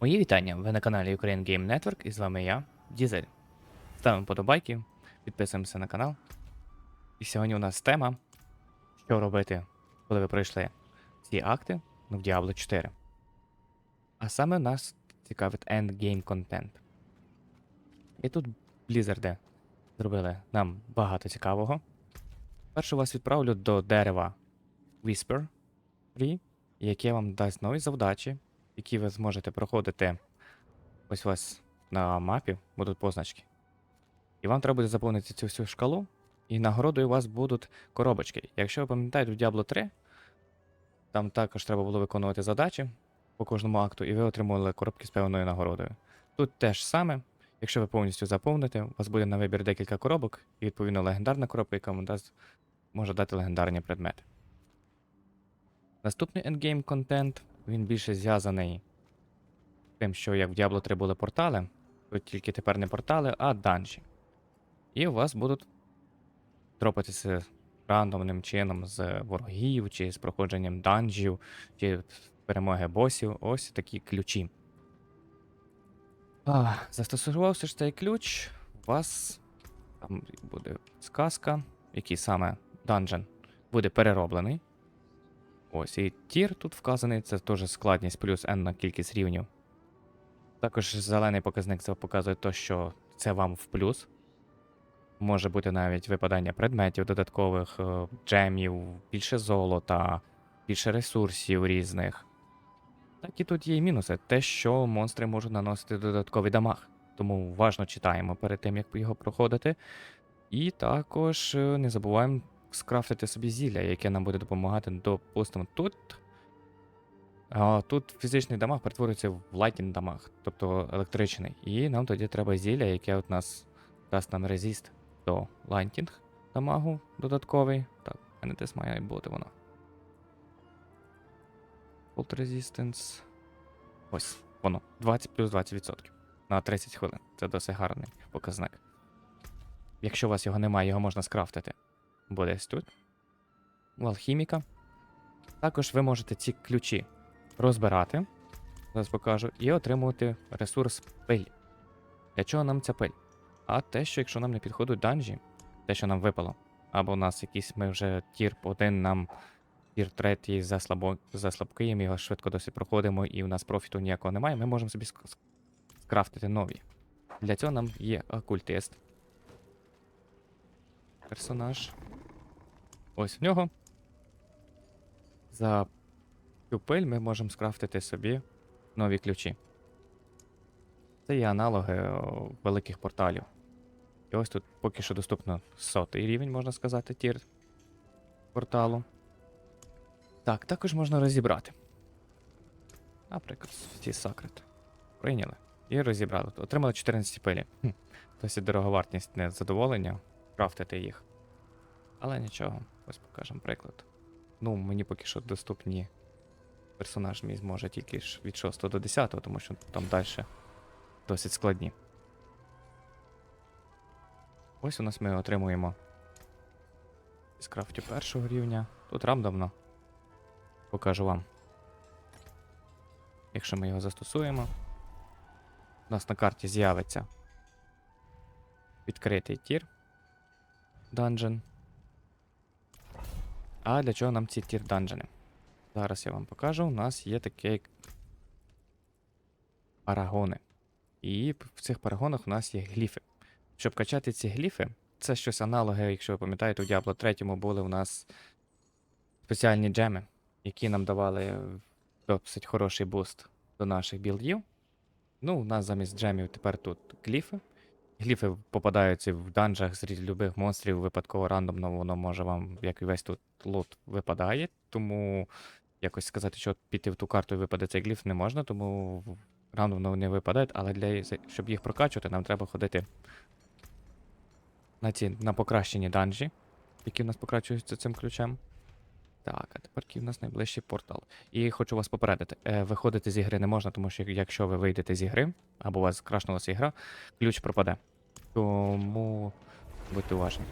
Мої вітання, ви на каналі Ukraine Game Network і з вами я, Дізель. Ставимо подобайки, підписуємося на канал. І сьогодні у нас тема, що робити, коли ви пройшли ці акти ну, в Diablo 4. А саме нас цікавить endgame контент. І тут Blizzard зробили нам багато цікавого. Першу вас відправлю до дерева Whisper Tree, яке вам дасть нові завдачі, які ви зможете проходити. Ось вас на мапі будуть позначки. І вам треба буде заповнити цю всю шкалу, і нагородою у вас будуть коробочки. Якщо ви пам'ятаєте, в Diablo 3 там також треба було виконувати задачі по кожному акту, і ви отримували коробки з певною нагородою. Тут теж саме, якщо ви повністю заповните, у вас буде на вибір декілька коробок, і відповідно легендарна коробка, яка вам дасть, може дати легендарні предмети. Наступний endgame контент, він більше зв'язаний тим, що як в Diablo 3 були портали, тут тільки тепер не портали, а данжі. І у вас будуть дропатися рандомним чином з ворогів, чи з проходженням данжів, чи перемоги босів. Ось такі ключі. А, застосувався ж цей ключ, у вас там буде сказка, який саме данжен буде перероблений. Ось, і тір тут вказаний, це теж складність плюс n на кількість рівнів. Також зелений показник це показує те, що це вам в плюс. Може бути навіть випадання предметів додаткових, е, джемів, більше золота, більше ресурсів різних. Так і тут є і мінуси. Те, що монстри можуть наносити додатковий дамаг. Тому уважно читаємо перед тим, як його проходити. І також е, не забуваємо скрафтити собі зілля, яке нам буде допомагати, допустимо, тут. А, тут фізичний дамаг перетворюється в лайтінг дамаг, тобто електричний. І нам тоді треба зілля, яке от нас дасть нам резист до лайтінг дамагу додатковий. Так, мене десь має бути воно. Cold Resistance. Ось, воно. 20 плюс 20% на 30 хвилин. Це досить гарний показник. Якщо у вас його немає, його можна скрафтити. Бо десь тут. У алхіміка. Також ви можете ці ключі розбирати. Зараз покажу. І отримувати ресурс пиль. Для чого нам ця пиль? А те, що якщо нам не підходять данжі, те, що нам випало, або у нас якийсь ми вже тір 1, нам тір 3 за, слабо, слабкий, ми його швидко досить проходимо, і у нас профіту ніякого немає, ми можемо собі ск- ск- скрафтити нові. Для цього нам є окультист. Персонаж. Ось в нього. За цю пиль ми можемо скрафтити собі нові ключі. Це є аналоги великих порталів. І ось тут поки що доступно сотий рівень, можна сказати, тір порталу. Так, також можна розібрати. Наприклад, ці сакрет. Прийняли. І розібрали. Отримали 14 пилі. Хм. Досить дороговартісне задоволення крафтити їх. Але нічого, ось покажемо приклад. Ну, мені поки що доступні персонаж мій зможе тільки ж від 6 до 10, тому що там далі досить складні. Ось у нас ми отримуємо крафтю першого рівня. Тут рандомно. Покажу вам. Якщо ми його застосуємо, у нас на карті з'явиться відкритий тір. Данжен. А для чого нам ці тір данжени? Зараз я вам покажу. У нас є такі парагони. І в цих парагонах у нас є гліфи. Щоб качати ці гліфи, це щось аналоги, якщо ви пам'ятаєте, у Diablo 3 були у нас спеціальні джеми, які нам давали досить хороший буст до наших білдів. Ну, у нас замість джемів тепер тут гліфи. Гліфи попадаються в данжах з любих монстрів, випадково рандомно воно може вам, як і весь тут лут, випадає. Тому якось сказати, що піти в ту карту і випаде цей гліф не можна, тому рандомно вони випадають, але для, щоб їх прокачувати, нам треба ходити на ці на покращені данжі, які в нас покращуються цим ключем. Так, а тепер у нас найближчий портал. І хочу вас попередити: е, виходити з ігри не можна, тому що якщо ви вийдете з ігри, або у вас крашнулася ігра, ключ пропаде. Тому будьте уважні.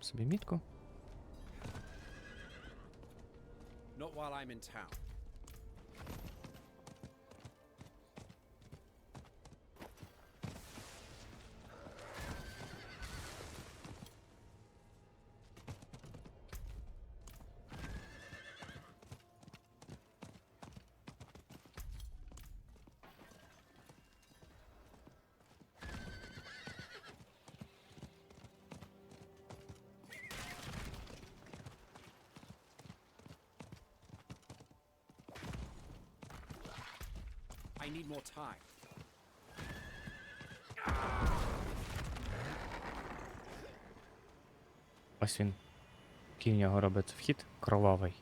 Собі мітку. Not while I'm in town. I need more time. Ось він. Кінь його робить вхід кровавий.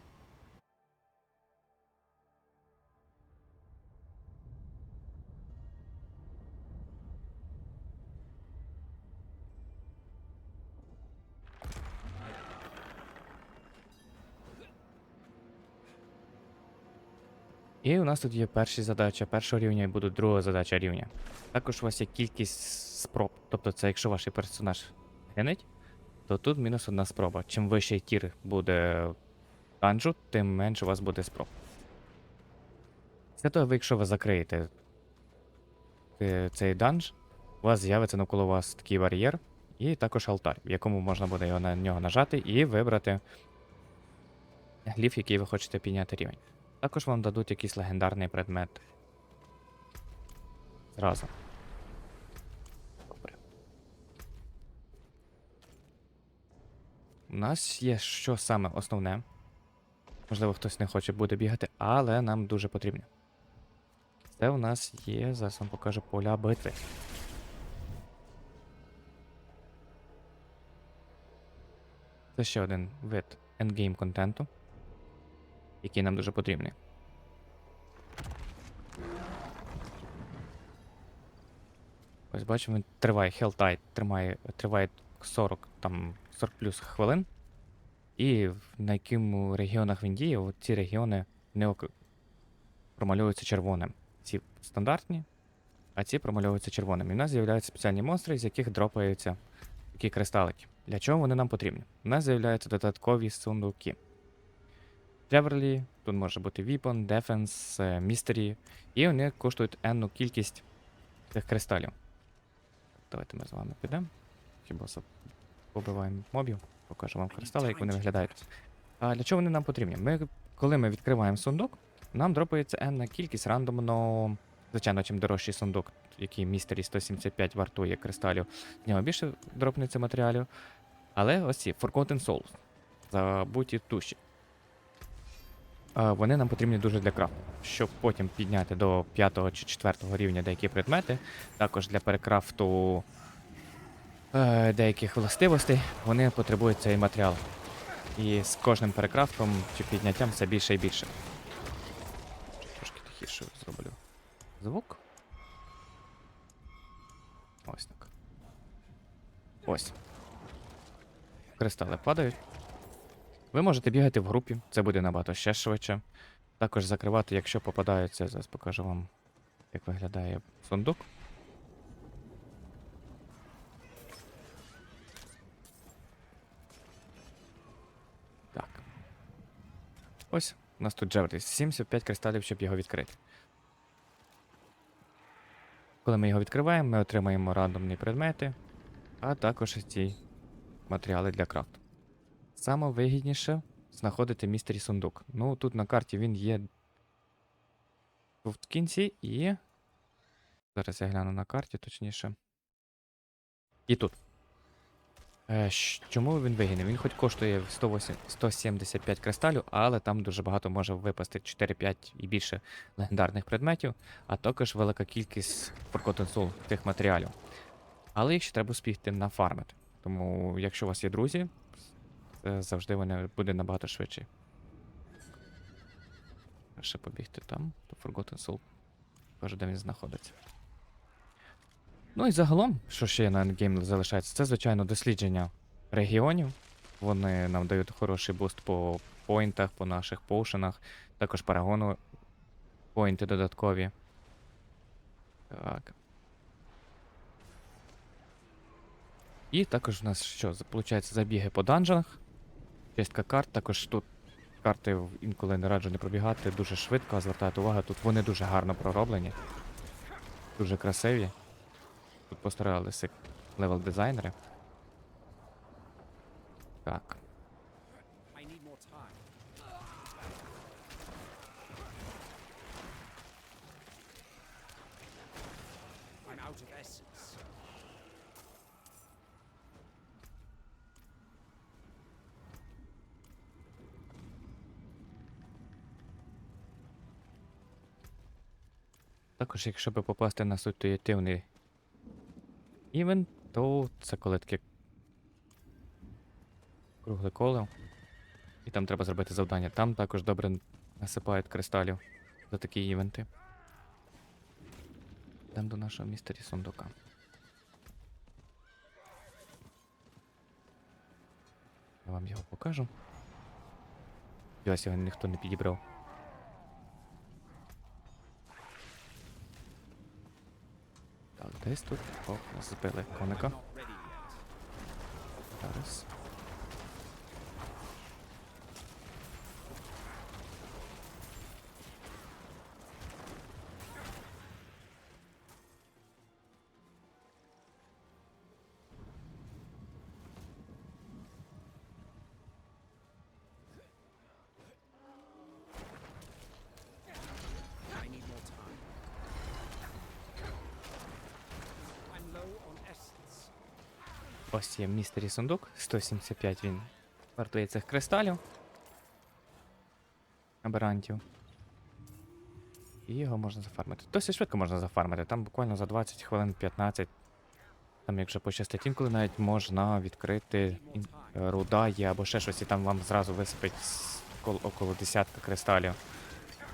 І у нас тут є перша задача першого рівня і буде друга задача рівня. Також у вас є кількість спроб. Тобто це якщо ваш персонаж генить, то тут мінус одна спроба. Чим вищий тір буде данжу, тим менше у вас буде спроб. Після того, якщо ви закриєте е, цей данж, у вас з'явиться навколо вас такий бар'єр і також алтар, в якому можна буде його на нього нажати і вибрати гліф, який ви хочете підняти рівень. Також вам дадуть якийсь легендарний предмет. Зразу. Добре. У нас є що саме основне. Можливо, хтось не хоче буде бігати, але нам дуже потрібно. Це у нас є, зараз вам покажу поля битви. Це ще один вид ендгейм контенту, який нам дуже потрібний. Ось бачимо, триває Helltide, тримає, триває 40, там 40 плюс хвилин. І на якому регіонах він діє, от ці регіони не промальовуються червоним. Ці стандартні, а ці промальовуються червоним. І в нас з'являються спеціальні монстри, з яких дропаються такі кристалики. Для чого вони нам потрібні? У нас з'являються додаткові сундуки. Треверлі, тут може бути Weapon, Defense, е, Mystery, і вони коштують енну кількість цих кристалів. Давайте ми з вами підемо. Хіба побиваємо мобів, покажу вам кристали, як вони виглядають. А для чого вони нам потрібні? Ми, коли ми відкриваємо сундук, нам дропається енна кількість рандомно. Звичайно, чим дорожчий сундук, який містері 175 вартує кристалів, з нього більше дропнеться матеріалів. Але ось ці Forgotten Souls. Забуті туші. А, Вони нам потрібні дуже для крафту, щоб потім підняти до 5 чи 4 рівня деякі предмети. Також для перекрафту е, деяких властивостей вони потребують цей матеріал. І з кожним перекрафтом чи підняттям все більше і більше. Трошки тихіше зроблю звук. Ось так. Ось. Кристали падають. Ви можете бігати в групі, це буде набагато ще швидше. Також закривати, якщо попадаються, зараз покажу вам, як виглядає сундук. Так. Ось, у нас тут Джеврі. 75 кристалів, щоб його відкрити. Коли ми його відкриваємо, ми отримаємо рандомні предмети, а також ці матеріали для крафту. Саме вигідніше знаходити містері сундук. Ну, тут на карті він є в кінці і. Зараз я гляну на карті, точніше. І тут. Е, чому він вигідний? Він хоч коштує 108, 175 кристалів, але там дуже багато може випасти 4-5 і більше легендарних предметів, а також велика кількість Forgotten Soul тих матеріалів. Але їх ще треба спігти нафармити. Тому, якщо у вас є друзі, завжди вони буде набагато швидше. Ще побігти там, то Forgotten Soul. Кажу, де він знаходиться. Ну і загалом, що ще на ендгейм залишається, це, звичайно, дослідження регіонів. Вони нам дають хороший буст по поінтах, по наших поушенах, також парагону поінти додаткові. Так. І також у нас що, виходить, забіги по данжах, чистка карт, також тут карти інколи не раджу не пробігати, дуже швидко, а звертайте увагу, тут вони дуже гарно пророблені, дуже красиві. Тут постаралися левел дизайнери. Так. I need more time. I'm out of essence. Також, якщо би попасти на ситуативний івент, то це коли таке кругле коло. І там треба зробити завдання. Там також добре насипають кристалів за такі івенти. Йдемо до нашого містері сундука. Я вам його покажу. Його ніхто не підібрав. Десь тут. О, збили коника. Зараз. Ось є містері сундук. 175 він вартує цих кристалів. Аберантів. І його можна зафармити. Досить швидко можна зафармити. Там буквально за 20 хвилин 15. Там, якщо пощастить, інколи навіть можна відкрити руда є або ще щось, і там вам зразу висипить около десятка кристалів.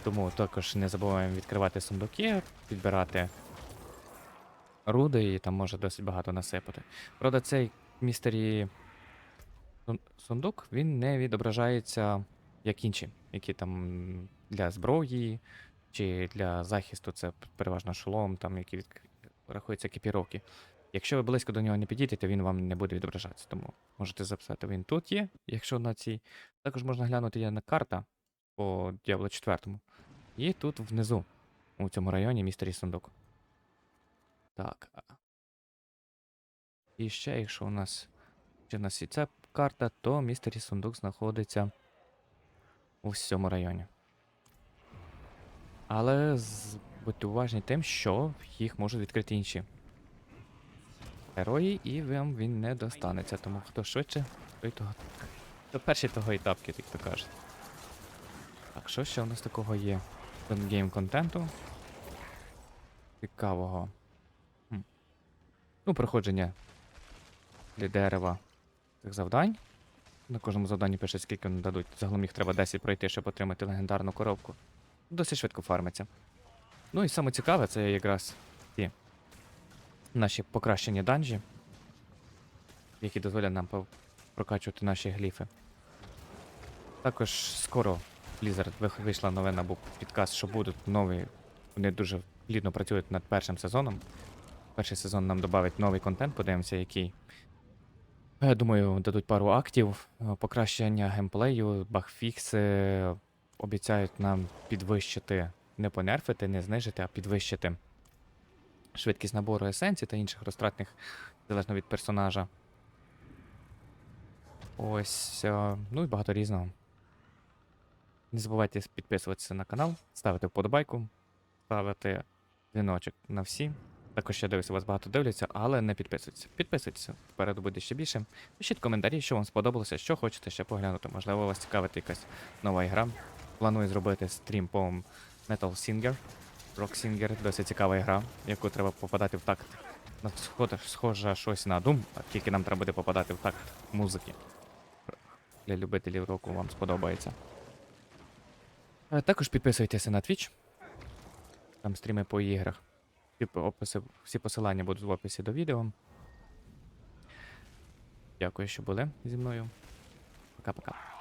Тому також не забуваємо відкривати сундуки, підбирати руди, і там може досить багато насипати. Правда, цей містері сундук він не відображається як інші, які там для зброї чи для захисту, це переважно шолом, там які від... рахуються екіпіровки. Якщо ви близько до нього не підійдете, він вам не буде відображатися. Тому можете записати, він тут є, якщо на цій. Також можна глянути є на карта по Diablo 4. І тут внизу, у цьому районі, містері сундук. Так. І ще, якщо у нас чи у нас і ця карта, то містері сундук знаходиться у всьому районі. Але будьте уважні тим, що їх можуть відкрити інші герої, і вам він не достанеться. Тому хто швидше, той того. Хто перший того і тапки, як то кажуть. Так, що ще у нас такого є? Гейм контенту. Цікавого. Ну, проходження для дерева цих завдань. На кожному завданні пише, скільки вони дадуть. Загалом їх треба 10 пройти, щоб отримати легендарну коробку. Досить швидко фармиться. Ну і саме цікаве, це якраз ті наші покращені данжі, які дозволяють нам прокачувати наші гліфи. Також скоро Blizzard вийшла новина, був підказ, що будуть нові. Вони дуже плідно працюють над першим сезоном. Перший сезон нам додавить новий контент, подивимося, який. Я думаю, дадуть пару актів, е, покращення геймплею, багфікси. Обіцяють нам підвищити, не понерфити, не знижити, а підвищити швидкість набору есенцій та інших розтратних, залежно від персонажа. Ось, е, ну і багато різного. Не забувайте підписуватися на канал, ставити вподобайку, ставити дзвіночок на всі. Також я дивлюся, вас багато дивляться, але не підписуйтесь. Підписуйтесь, впереду буде ще більше. Пишіть коментарі, що вам сподобалося, що хочете ще поглянути. Можливо, вас цікавить якась нова ігра. Планую зробити стрім по Metal Singer. Rock Singer, досить цікава гра, яку треба попадати в такт. Схоже, щось на Doom, тільки нам треба буде попадати в такт музики. Для любителів року вам сподобається. Е, Також підписуйтеся на Twitch. Там стріми по іграх. Всі, описи, всі посилання будуть в описі до відео. Дякую, що були зі мною. Пока-пока.